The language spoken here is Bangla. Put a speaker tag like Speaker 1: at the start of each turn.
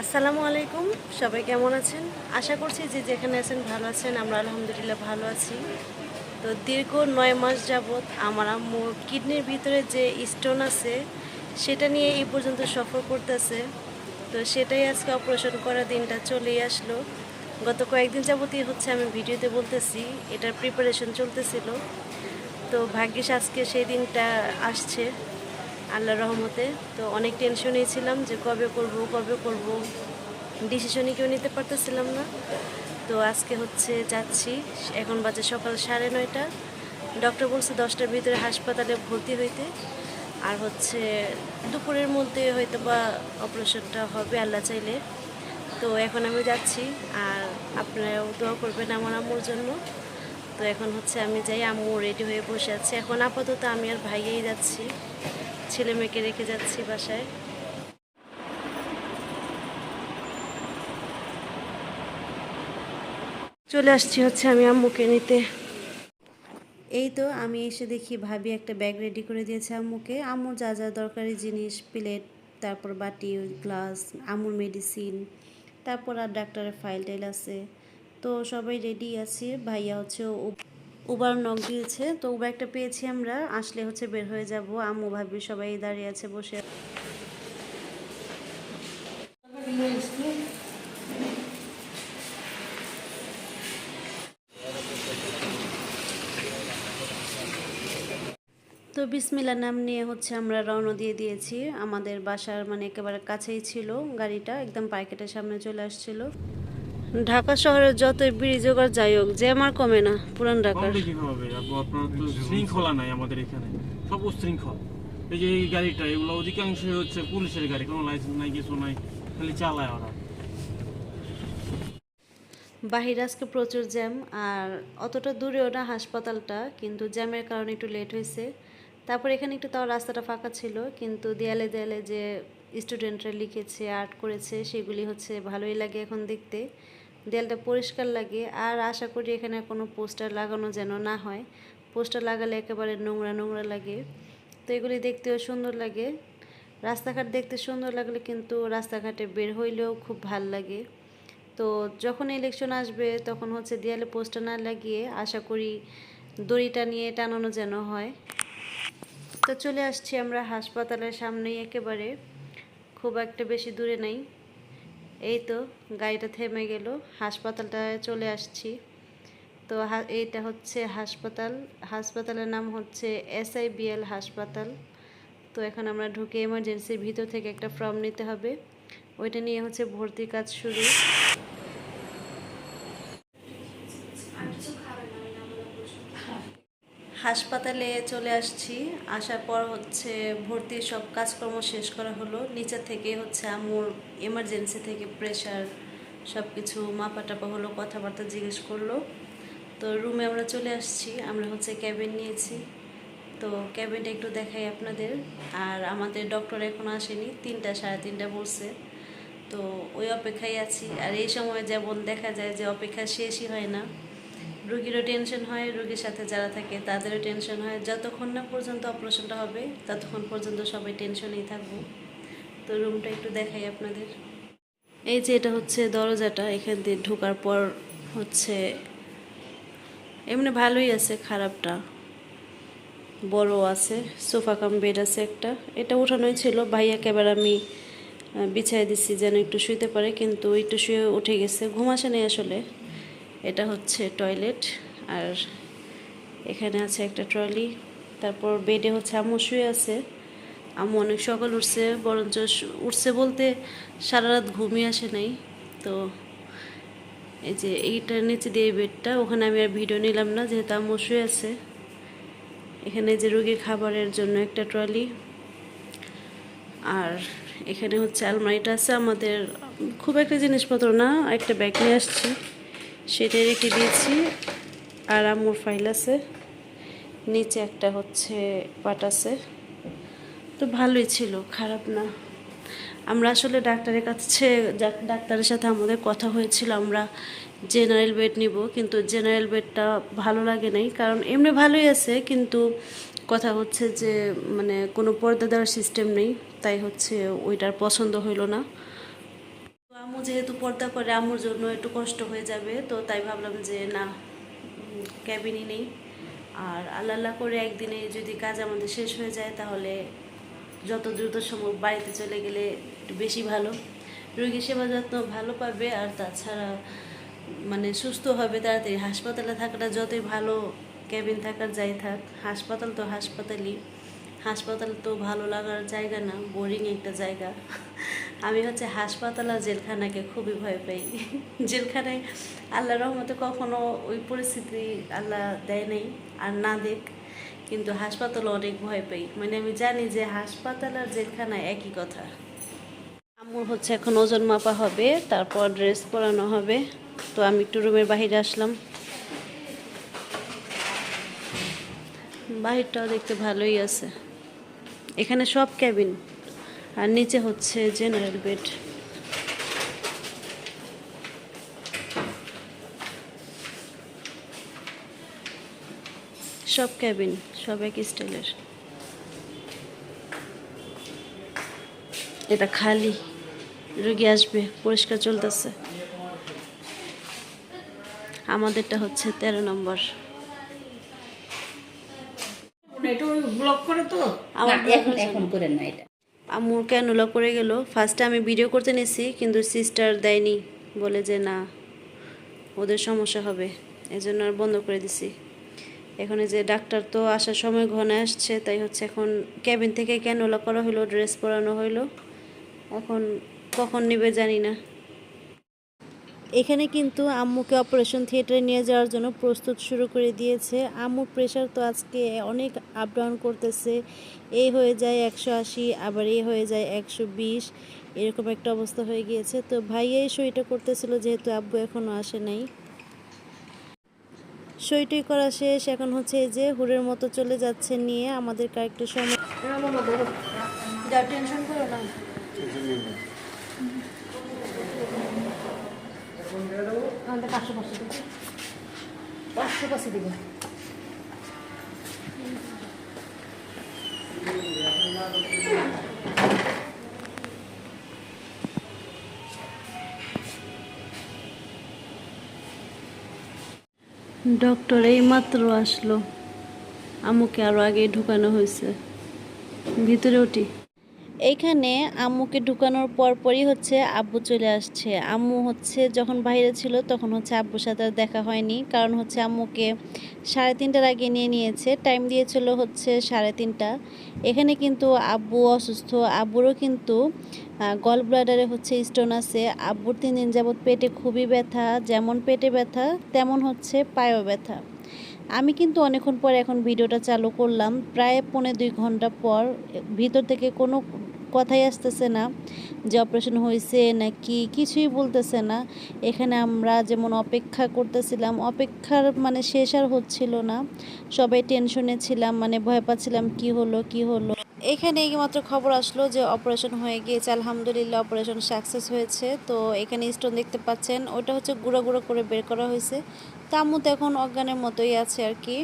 Speaker 1: আসসালামু আলাইকুম, সবাই কেমন আছেন? আশা করছি যে যেখানে আছেন ভালো আছেন, আমরা আলহামদুলিল্লাহ ভালো আছি। তো দীর্ঘ নয় মাস যাবৎ আমার আম্মুর কিডনির ভিতরে যে স্টোন আছে, সেটা নিয়ে এই পর্যন্ত সফর করতেছে। তো সেটাই আজকে অপারেশন করার দিনটা চলেই আসলো। গত কয়েকদিন যাবতই হচ্ছে আমি ভিডিওতে বলতেছি, এটার প্রিপারেশন চলতেছিল। তো ভাগ্যিস আজকে সেই দিনটা আসছে। আল্লাহ রহমতে তো অনেক টেনশনেই ছিলাম যে কবে করব কবে করব। ডিসিশনই কেউ নিতে পারতেছিলাম না। তো আজকে হচ্ছে যাচ্ছি, এখন বাজে সকাল সাড়ে নয়টা। ডক্টর বলছে দশটার ভিতরে হাসপাতালে ভর্তি হইতে। আর হচ্ছে দুপুরের মধ্যে হয়তো বা অপারেশনটা হবে আল্লাহ চাইলে। তো এখন আমি যাচ্ছি, আর আপনারাও দোয়া করবেন আমার আম্মুর জন্য। তো এখন হচ্ছে আমি যাই, আম্মু রেডি হয়ে বসে আছি। এখন আপাতত আমি আর ভাইয়েই যাচ্ছি। ছেলে মেয়েকে রেখে যাচ্ছি বাসায়। চলে আসছি হচ্ছে আমি আম্মুকে নিতে। এই তো আমি এসে দেখি ভাবি একটা ব্যাগ রেডি করে দিয়েছে আম্মুকে। আম্মুর যা যা দরকারি জিনিস, প্লেট, তারপর বাটি, গ্লাস আমুর মেডিসিন, তারপর আর ডাক্তারের ফাইল টাইল আছে। তো সবাই রেডি আছে, ভাইয়া হচ্ছে উবার নক দিয়েছে। তো উবার একটা পেয়েছি আমরা। আসলে হচ্ছে বের হয়ে যাব। আম্মু, ভাবি সবাই দাঁড়িয়ে আছে, বসে তো বিসমিল্লা নাম নিয়ে হচ্ছে আমরা রওনা দিয়ে দিয়েছি। আমাদের বাসার মানে একেবারে কাছেই ছিল গাড়িটা। একদম পাইকেটের সামনে চলে আসছিল। ঢাকা শহরে যতই ব্রিজ আর যাই হোক জ্যাম আর কমে না পুরান ঢাকার।
Speaker 2: শৃঙ্খলা নাই আমাদের এখানে সব উশৃঙ্খল। এই যে এই গাড়িটা এগুলো অধিকাংশই হচ্ছে পুলিশের গাড়ি কোনো লাইসেন্স নাই কিছু নাই খালি চালায় ওরা।
Speaker 1: বাহির আজকে প্রচুর জ্যাম আর অতটা দূরেও না হাসপাতালটা কিন্তু জ্যামের কারণে একটু লেট হয়েছে। তারপর এখানে একটু তাও রাস্তাটা ফাঁকা ছিল কিন্তু দেয়ালে দেয়ালে যে স্টুডেন্টরা লিখেছে আর্ট করেছে সেগুলি হচ্ছে ভালোই লাগে এখন দেখতে। দেয়ালটা পরিষ্কার লাগে, আর আশা করি এখানে কোনো পোস্টার লাগানো যেন না হয়। পোস্টার লাগালে একেবারে নোংরা নোংরা লাগে। তো এগুলি দেখতেও সুন্দর লাগে। রাস্তাঘাট দেখতে সুন্দর লাগলে কিন্তু রাস্তাঘাটে বের হইলেও খুব ভালো লাগে। তো যখন ইলেকশন আসবে, তখন হচ্ছে দেয়ালে পোস্টার না লাগিয়ে আশা করি দড়িটা নিয়ে টানানো যেন হয়। তো চলে আসছি আমরা হাসপাতালের সামনেই একেবারে। খুব একটা বেশি দূরে নাই। এই তো গাড়িটা থেমে গেল হাসপাতালটায় চলে আসছি। তো এইটা হচ্ছে হাসপাতাল। হাসপাতালের নাম হচ্ছে এসআইবিএল হাসপাতাল। তো এখন আমরা ঢুকে এমার্জেন্সির ভিতর থেকে একটা ফর্ম নিতে হবে। ওইটা নিয়ে হচ্ছে ভর্তি কাজ শুরু। হাসপাতালে চলে আসছি। আসার পর হচ্ছে ভর্তির সব কাজকর্ম শেষ করা হলো। নিচে থেকে হচ্ছে আমুর এমার্জেন্সি থেকে প্রেশার সব কিছু মাপা টাপা হলো, কথাবার্তা জিজ্ঞেস করল। তো রুমে আমরা চলে আসছি, আমরা হচ্ছে ক্যাবিন নিয়েছি। তো ক্যাবিনটা একটু দেখাই আপনাদের। আর আমাদের ডক্টর এখন আসেনি, তিনটা, সাড়ে তিনটা বলছে। তো ওই অপেক্ষায় আছি। আর এই সময় যেমন দেখা যায় যে অপেক্ষা শেষই হয় না। রুগীরও টেনশন হয়, রুগীর সাথে যারা থাকে তাদেরও টেনশন হয়। যতক্ষণ না পর্যন্ত অপারেশনটা হবে, ততক্ষণ পর্যন্ত সবাই টেনশনেই থাকব। তো রুমটা একটু দেখাই আপনাদের। এই যে এটা হচ্ছে দরজাটা, এখান দিয়ে ঢোকার পর হচ্ছে এমনি ভালোই আছে, খারাপটা। বড় আছে, সোফা কাম বেড আছে একটা। এটা উঠানোই ছিল। ভাইয়াকে এবার আমি বিছাই দিছি যেন একটু শুইতে পারে, কিন্তু একটু শুয়ে উঠে গেছে। ঘুম আসে নেই আসলে। এটা হচ্ছে টয়লেট আর এখানে আছে একটা ট্রলি তারপর বেডে হচ্ছে আম্মু শুয়ে আছে। আম্মু অনেক সকাল উঠছে, বরঞ্চ উঠছে বলতে সারা রাত ঘুমিয়ে আসে নাই। তো এই যে এইটার নিচে দিয়ে বেডটা ওখানে আমি আর ভিডিও নিলাম না, যেহেতু আম্মু শুয়ে আছে। এখানে যে রুগীর খাবারের জন্য একটা ট্রলি আর এখানে হচ্ছে আলমারিটা আছে আমাদের, খুব একটা জিনিসপত্র না, একটা ব্যাগ নিয়ে আসছি। সেটাই রেখে দিয়েছি। আর আম্মুর ফাইল আছে। নিচে একটা হচ্ছে পাট আছে। তো ভালোই ছিল, খারাপ না। আমরা আসলে ডাক্তারের কাছে ডাক্তারের সাথে আমাদের কথা হয়েছিল, আমরা জেনারেল বেড নিব, কিন্তু জেনারেল বেডটা ভালো লাগে নাই। কারণ এমনি ভালোই আছে, কিন্তু কথা হচ্ছে যে মানে কোনো পর্দা দেওয়ার সিস্টেম নেই। তাই হচ্ছে ওইটার পছন্দ হইল না। যেহেতু পর্দা করে আম্মুর জন্য একটু কষ্ট হয়ে যাবে, তো তাই ভাবলাম যে না ক্যাবিনই নেই। আর আল্লাহ আল্লাহ করে একদিনে যদি কাজ আমাদের শেষ হয়ে যায়, তাহলে যত দ্রুত সম্ভব বাড়িতে চলে গেলে একটু বেশি ভালো। রোগী সেবা যত্ন ভালো পাবে, আর তাছাড়া মানে সুস্থ হবে তাড়াতাড়ি। হাসপাতালে থাকাটা যতই ভালো ক্যাবিন থাকার যাই থাক, হাসপাতাল তো হাসপাতালই। হাসপাতাল তো ভালো লাগার জায়গা না বোরিং একটা জায়গা। আমি হচ্ছে হাসপাতাল আর জেলখানাকে খুবই ভয় পাই। জেলখানায় আল্লাহ রহমতে কখনো ওই পরিস্থিতি আল্লাহ দেয় নাই আর না দেখ, কিন্তু হাসপাতাল অনেক ভয় পাই। মানে আমি জানি যে হাসপাতাল আর জেলখানা একই কথা। আম্মুর হচ্ছে এখন ওজন মাপা হবে, তারপর ড্রেস পরানো হবে। তো আমি একটু রুমের বাইরে আসলাম। বাহিরটাও দেখতে ভালোই আছে। এখানে সব ক্যাবিন। আর নিচে হচ্ছে জেনারেল বেড সব ক্যাবিন, সব এক স্টাইলের। এটা খালি। রুগী আসবে, পরিষ্কার চলতেছে। আমাদেরটা হচ্ছে তেরো নম্বর।
Speaker 3: ব্লক করে তো?
Speaker 1: আমার
Speaker 3: এখন এখন করেন না এটা।
Speaker 1: আম্মুর ক্যানুলা করে গেল। ফার্স্টে আমি ভিডিও করতে নিয়েছি কিন্তু সিস্টার দেয়নি। বলে যে না ওদের সমস্যা হবে। এই জন্য আর বন্ধ করে দিছি। এখন যে ডাক্তার তো আসার সময় ঘনে আসছে তাই হচ্ছে এখন ক্যাবিন থেকে ক্যানুলা করা হলো ড্রেস পরানো হইল? এখন কখন নেবে জানি না। এখানে কিন্তু আম্মুকে অপারেশন থিয়েটারে নিয়ে যাওয়ার জন্য প্রস্তুত শুরু করে দিয়েছে আম্মুর প্রেশার তো আজকে অনেক আপ ডাউন করতেছে এই হয়ে যায় একশো আশি আবার এই হয়ে যায় একশো বিশ এরকম একটা অবস্থা হয়ে গিয়েছে তো ভাইয়াই সইটা করতেছিল যেহেতু আব্বু এখনও আসে নাই সইটই করা শেষ এখন হচ্ছে এই যে হুড়ের মতো চলে যাচ্ছে নিয়ে আমাদের কয়েকটা সময় টেনশন করো না ডক্টর এই মাত্র আসলো। আম্মুকে আরও আগে ঢুকানো হয়েছে। ভিতরে উঠি এইখানে আম্মুকে ঢুকানোর পরপরই হচ্ছে আব্বু চলে আসছে। আম্মু হচ্ছে যখন বাইরে ছিল তখন হচ্ছে আব্বুর সাথে দেখা হয়নি। কারণ হচ্ছে আম্মুকে সাড়ে তিনটার আগে নিয়ে নিয়েছে। টাইম দিয়েছিল হচ্ছে সাড়ে তিনটা। এখানে কিন্তু আব্বু অসুস্থ। আব্বুরও কিন্তু গল ব্লাডারে হচ্ছে স্টোন আছে। আব্বুর তিন দিন যাবৎ পেটে খুবই ব্যথা। যেমন পেটে ব্যথা, তেমন হচ্ছে পায়েও ব্যথা। আমি কিন্তু অনেকক্ষণ পর এখন ভিডিওটা চালু করলাম। প্রায় পৌনে দুই ঘণ্টা পর ভিতর থেকে কোনো কথাই আসতেছে না যে অপারেশন হয়েছে নাকি কিছুই বলতেছে না। এখানে আমরা যেমন অপেক্ষা করতেছিলাম, অপেক্ষার মানে শেষ আর হচ্ছিল না। সবাই টেনশনে ছিলাম মানে ভয় পাচ্ছিলাম, কি হলো কি হলো? এখানে এইমাত্র খবর আসলো যে অপারেশন হয়ে গিয়েছে। আলহামদুলিল্লাহ অপারেশন সাকসেস হয়েছে। তো এখানে স্টোন দেখতে পাচ্ছেন। ওটা হচ্ছে গুঁড়ো গুঁড়ো করে বের করা হয়েছে। তা আম্মু তো এখন অজ্ঞানের মতোই আছে আর কি।